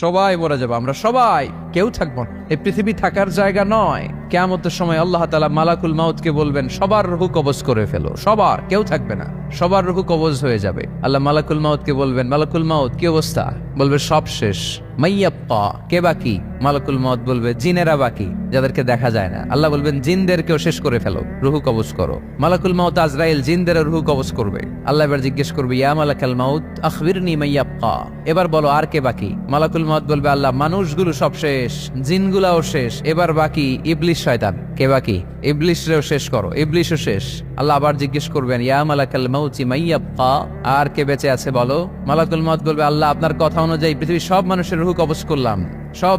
সবাই মরে যাব, আমরা সবাই কেউ থাকব এই পৃথিবী থাকার জায়গা নয়। কেমতের সময় আল্লাহ তালা মালাকুল মাউতকে বলবেন, সবার রুহু কবজ করে ফেলো। সবার, কেউ থাকবে না। সবার রুহু কবজ হয়ে যাবে। আল্লাহ মালাকুল মাউতকে বলবেন, মালাকুল মাউত, কি অবস্থা? বলবে, সব শেষ। মাইয়াপ্পা কে বাকি মালাকুল মাউত বলবে, জিনেরা বাকি, যাদেরকে দেখা যায় না। আল্লাহ বলবেন, জিনদেরকেও শেষ করে ফেলো, রুহু কবজ করো। মালাকুল মাউত আজরাইল জিনদের রুহু কবজ করবে। আল্লাহ এবার জিজ্ঞেস করবে, ইয়া মালাকাল মাউত আখবিরনি মাইয়াপ্পা এবার বলো, আর কে বাকি? মালাকুল মাউত বলবে, আল্লাহ, মানুষগুলো সব শেষ, জিনগুলাও শেষ, এবার বাকি ইবলিশ শয়তান। কে বাকি? ইবলিশরেও শেষ করো, ইবলিশও শেষ। আল্লাহ আবার জিজ্ঞেস করবেন, ইয়া মালাকাল মাউতি মাইয়াপ্পা আর কে বেঁচে আছে বলো? মালাকুল মাউত বলবে, আল্লাহ, আপনার কথা অনুযায়ী পৃথিবীর সব মানুষের রুহু কবজ করলাম, সব